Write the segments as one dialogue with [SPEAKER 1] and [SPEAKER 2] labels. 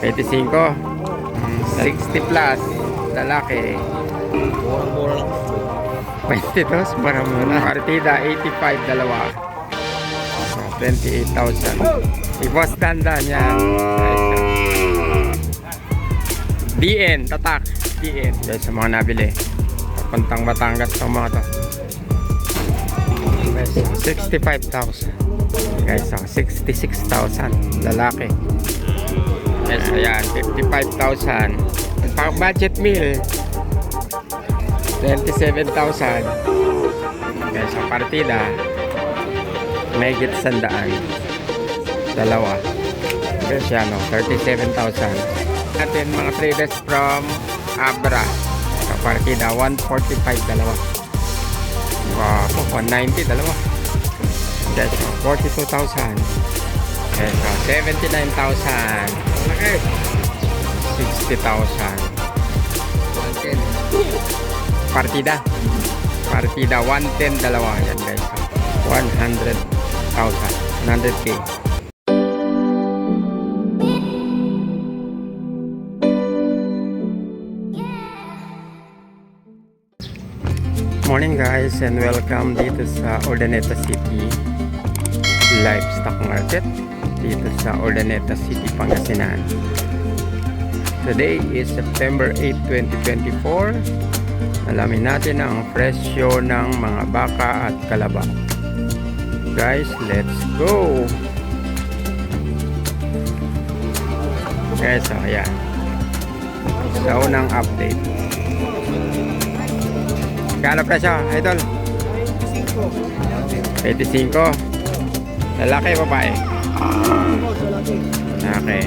[SPEAKER 1] 25. 60 plus. Lalaki.
[SPEAKER 2] Murang-mura lang.
[SPEAKER 1] 22. Para muna. Partida 85. Dalawa. So, 28,000. I-boss dandan yan. DN. Tatak. DN. Yan sa mga nabili. Papuntang Batangas ng mga to. Guys, 65,000. Guys, so 66,000. Lalaki. Yes, ayan. 55,000. Pang budget meal. 27,000. Guys, sa partida. May git sandaan. Dalawa. Guys, yan o. 37,000. Natin mga traders from Abra. Sa partida. 145 dalawa. Wow, 190 dalawa. Guys, so 42,000. Guys, so 79,000. Okay. 60,000. 110. Partida. Partida 110 dalawa yan guys. 100,000. 100k. Morning guys and welcome dito sa Urdaneta City Livestock Market dito sa Urdaneta City, Pangasinan. Today is September 8, 2024. Alamin natin ang presyo ng mga baka at kalabaw. Guys, let's go! Guys, so ayan. Sa unang update. Kano presyo, idol? 25. Lalaki, babae? Okay.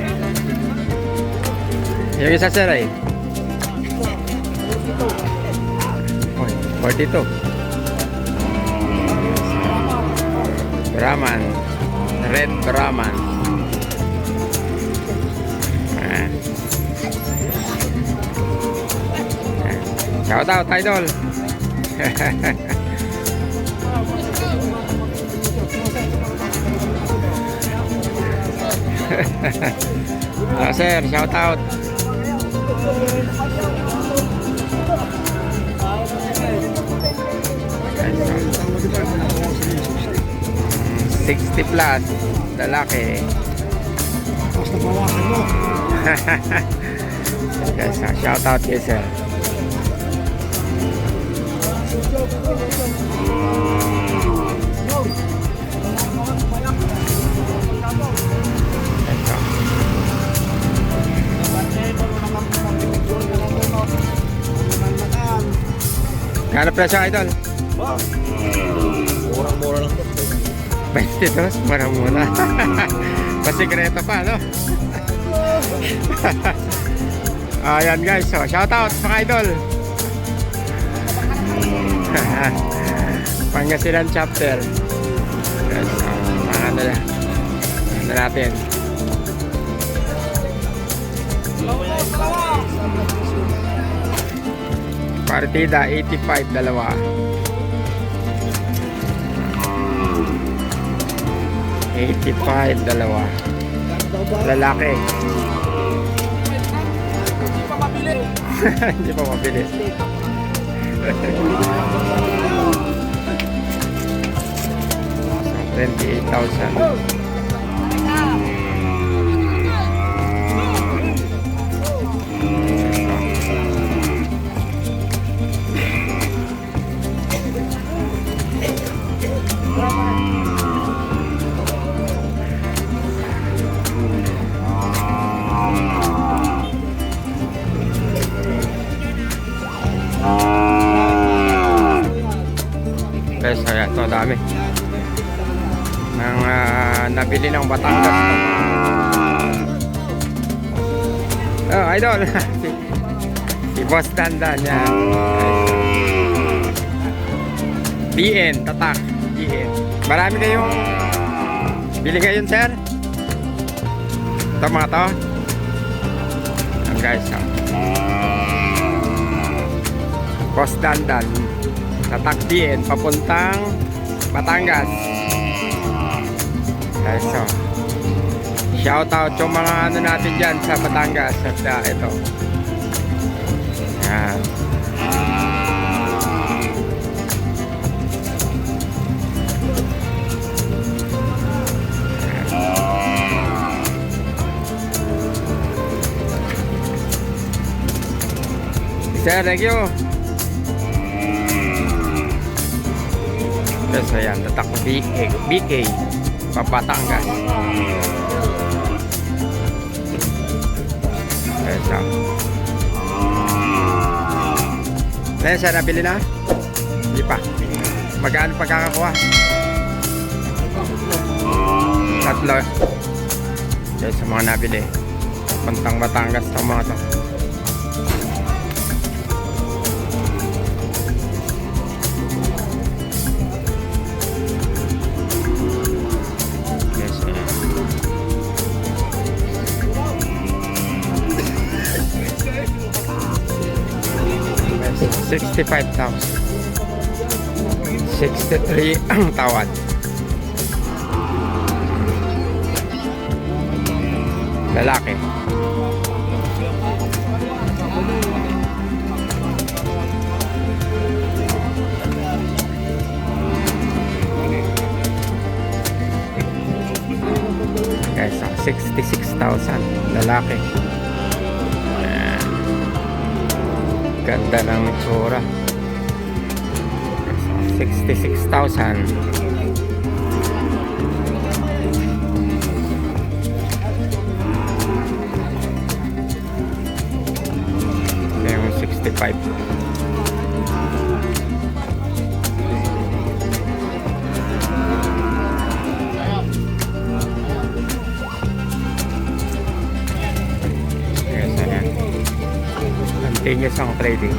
[SPEAKER 1] Yung isa sir ay? Oy, 42. Brahman. Red Brahman. Ah. Ah. Shout out, idol. Ah, sir, shout out. 60 plus, lalaki.
[SPEAKER 2] Basta bawasan mo.
[SPEAKER 1] Yes, ah, shout out kay sir. Kano presyo idol?
[SPEAKER 2] Murang-mura lang.
[SPEAKER 1] 22, mura muna. Pasikreto pa, no? Ayan guys, so shout out mga idol. Pangasinan chapter. Yes, so, mga ano na. Ano natin. Partida 85 dalawa. 85 dalawa. Lalaki. Hindi pa mabili. Twenty-eight thousand. Guys, kaya ito dami. Nang ah, nabili ng Batangas. Oh, idol. si, si Boss Dandan yan. DN, tatak. DN. Marami kayong bili ngayon, sir? Ito mga to. Yan guys, oh. Boss Dandan. Tatak DN, papuntang Batangas. Guys, so. Shout out yung mga ano natin dyan sa Batangas at uh, ito. Yan. Sir, thank you. Yes, ayan, tatak BK, BK, Papatangas. Yes, ah. Ayan, sir, nabili na? Hindi pa. Magkano pagkakakuha? Tatlo. Yes, sa mga nabili. Pantang Batangas itong mga to. 65,000 63 ang tawad. Lalaki. Guys 66,000 lalaki. Ganda ng ah, 66,000. Ito yung 65. Continuous ang trading.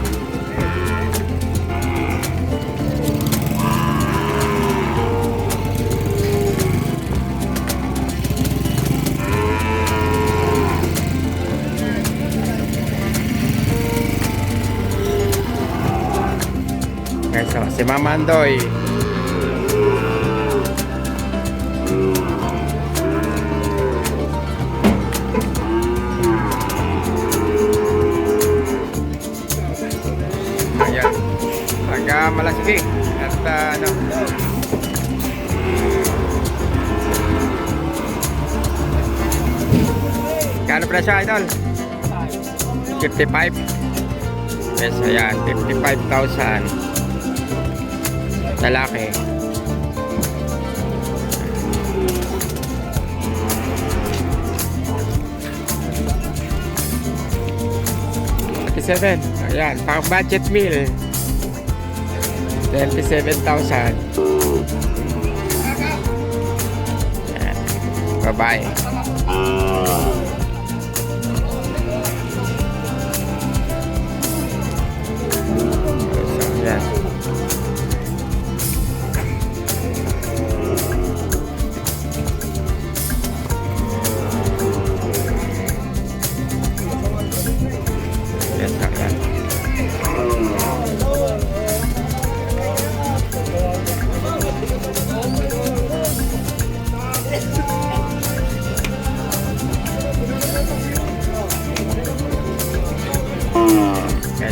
[SPEAKER 1] Guys, so, si Mama Malasiki. At ah, ano. Kano presyo idol? 55. Yes, ayan. 55,000. Lalaki. Thirty-seven. Ayan, pang budget meal. Twenty-seven thousand. Bye-bye.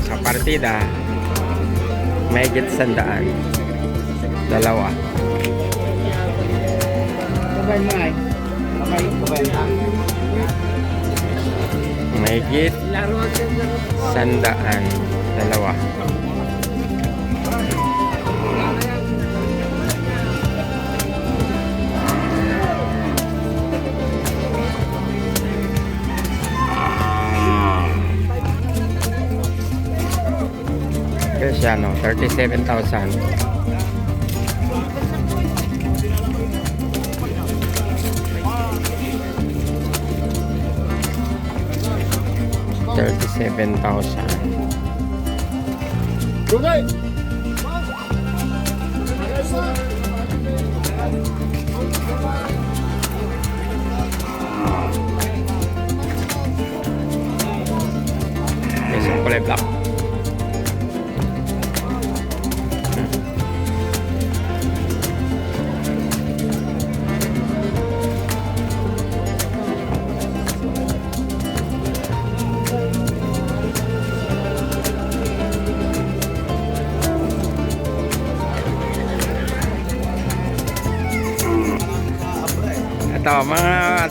[SPEAKER 1] Sa partida, may sandaan. Dalawa.
[SPEAKER 2] Sabay mo ay.
[SPEAKER 1] Kasi ano, 37,000. Thirty-seven thousand. Oh, mga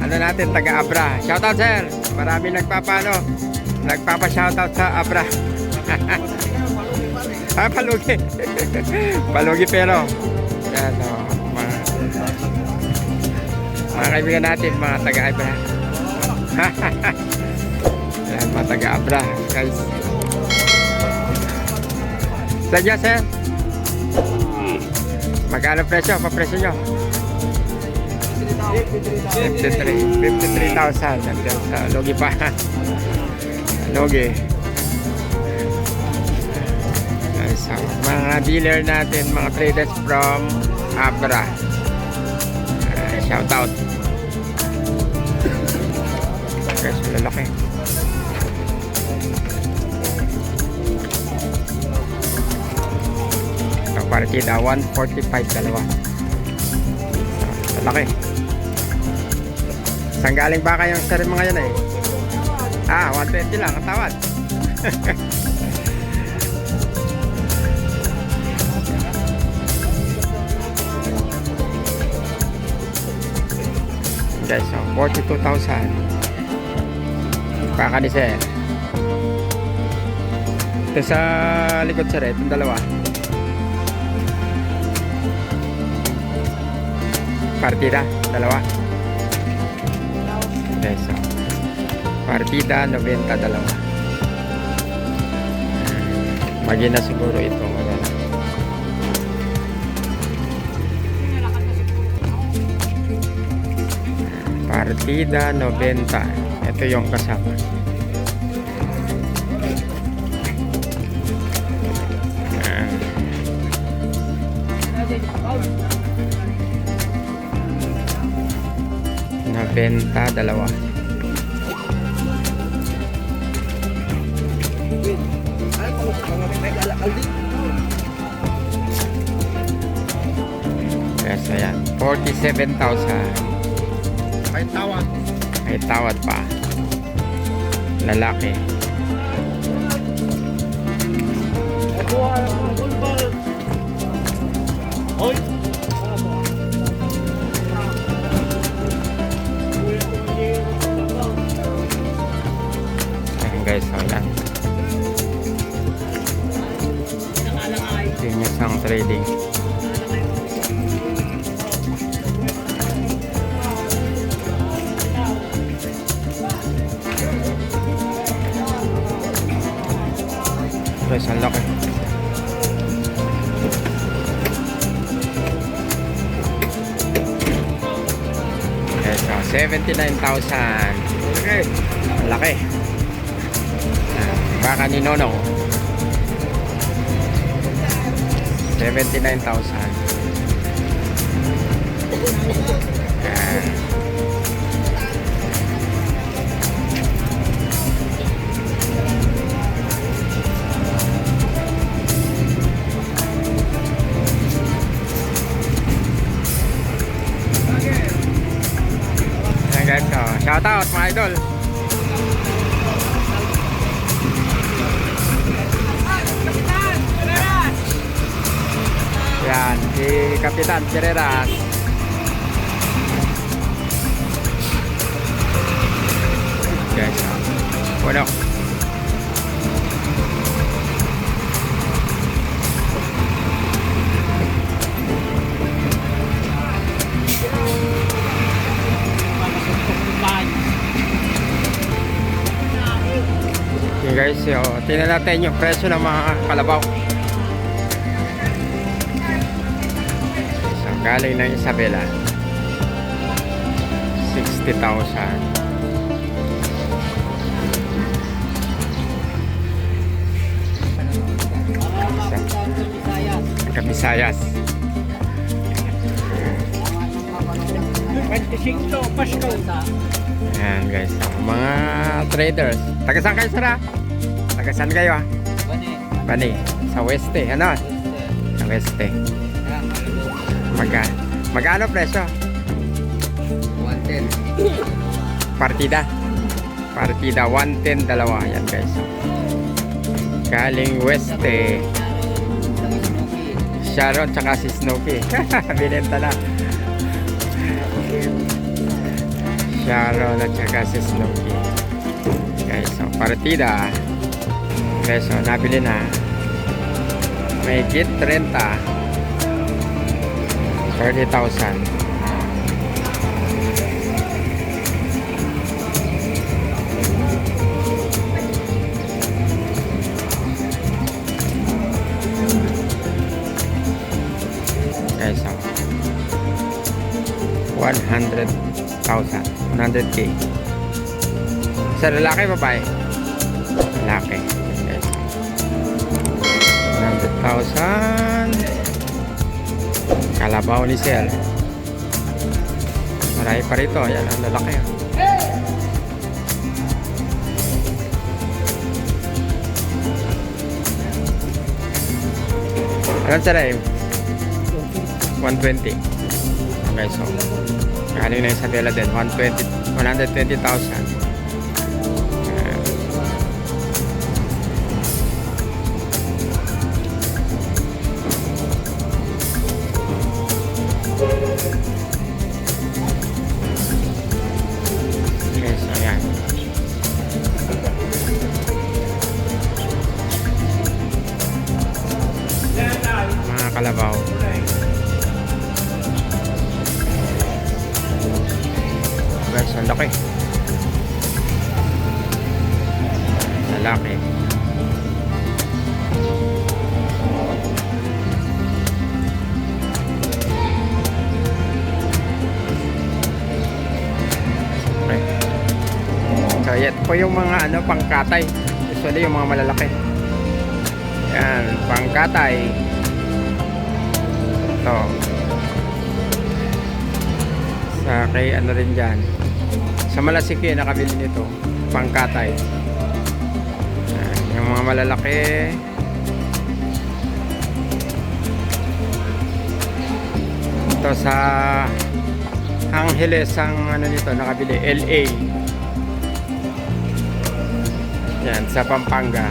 [SPEAKER 1] ano natin taga Abra. Shoutout sir. Marami nagpapano. Nagpapa-shoutout sa Abra. ah, palugi. palugi pero. Yan, oh, mga, mga kaibigan natin, mga taga Abra. Yan, mga taga Abra, guys. Sadya, sir. Magkano presyo? Pa-presyo nyo? 53 53,000 Nandiyan sa Logi pa. Logi. So, mga dealer natin mga traders from Abra. Uh, shout out. Okay so lalaki partida 145 dalawa. So, lalaki Saan galing ba kayong sir mga yan eh? Ah, 120 lang ang tawad. Guys, so 42,000. Baka ni sir. Ito sa likod sir, eh, itong dalawa. Partida, dalawa. Peso. Partida, 90 dalawa. Magi na siguro itong ano. Partida, 90. Ito yung kasama. Nabenta dalawa. Yes, ayan. 47,000.
[SPEAKER 2] Ay, tawag.
[SPEAKER 1] May tawad pa. Lalaki.
[SPEAKER 2] Hoy!
[SPEAKER 1] Guys, so ayan. Ito yung isang trading. Guys, ang laki. Okay, so 79,000.
[SPEAKER 2] Okay.
[SPEAKER 1] Ang laki. Baka ni Nonong. 79,000. Ah. Ayan guys, so, shout out mga idol. Kapitan Carreras. Guys, ah, puno. Yung guys, so, tingnan natin yung presyo ng mga kalabaw. Galing ng Isabela. 60,000. Kabisayas.
[SPEAKER 2] 25 Pasko.
[SPEAKER 1] Ayan guys, mga traders. Taga saan kayo sara? Taga saan kayo ah?
[SPEAKER 2] Bani.
[SPEAKER 1] Bani, sa Weste, ano? Sa Weste. Magka, magkano presyo?
[SPEAKER 2] 110.
[SPEAKER 1] Partida. Partida 110 dalawa yan guys. Galing Weste. Sharon tsaka si Snoopy. Binenta na. Sharon at saka si Snooki. Okay, so partida. So nabili na. May kit 30. 30,000. Okay, so 100,000. 100k. Sa lalaki, babae? Lalaki. So 100,000. Kalabaw ni Sir. Marami pa rito. Yan ang lalaki. Anong saray? 120. Okay, so galing na yung sa tela din. 120, 120,000. Yan po yung mga ano, pangkatay. Usually yung mga malalaki. Yan, pangkatay. Ito. Sa kay ano rin dyan. Sa Malasiki, nakabili nito. Pangkatay. Yan, yung mga malalaki. Ito sa Angeles ang ano nito nakabili LA. Yan sa Pampanga.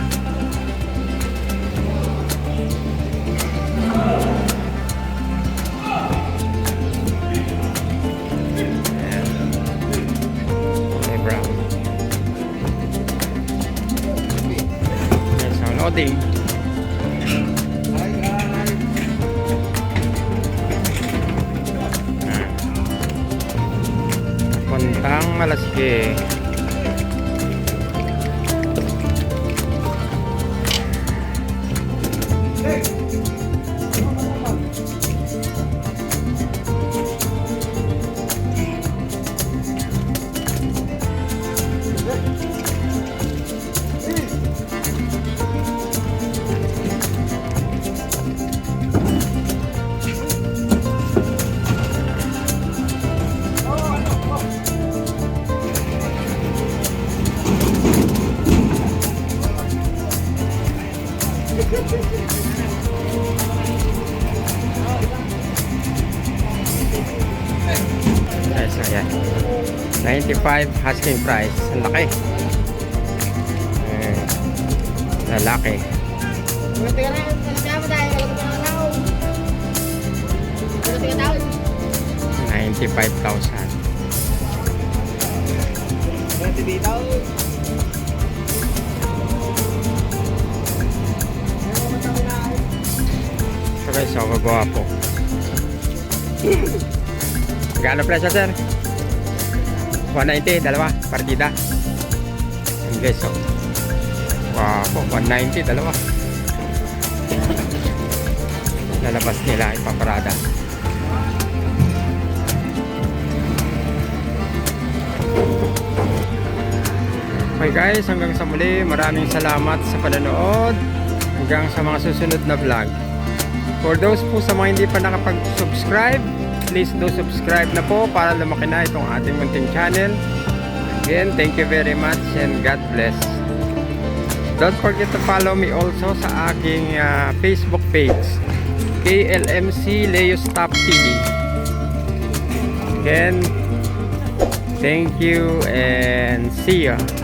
[SPEAKER 1] Loading. Ayan. Puntang Malasike. 95 asking price. Ang laki. Eh, lalaki.
[SPEAKER 3] Berarti kan siapa dah kalau kita nggak tahu. Berarti nggak tahu.
[SPEAKER 1] 95,000.
[SPEAKER 3] Berarti di tahu.
[SPEAKER 1] Ito guys, so magawa po. Gano'n presyo sir? 190, dalawa, partida. Yan guys, so. Wow po, 190, dalawa. Lalabas nila, ipaparada. Okay guys, hanggang sa muli, maraming salamat sa panonood. Hanggang sa mga susunod na vlog. For those po sa mga hindi pa nakapag-subscribe, please do subscribe na po para lumaki na itong ating munting channel. Again, thank you very much and God bless. Don't forget to follow me also sa aking ah, Facebook page, KLMC Leos Top TV. Again, thank you and see ya.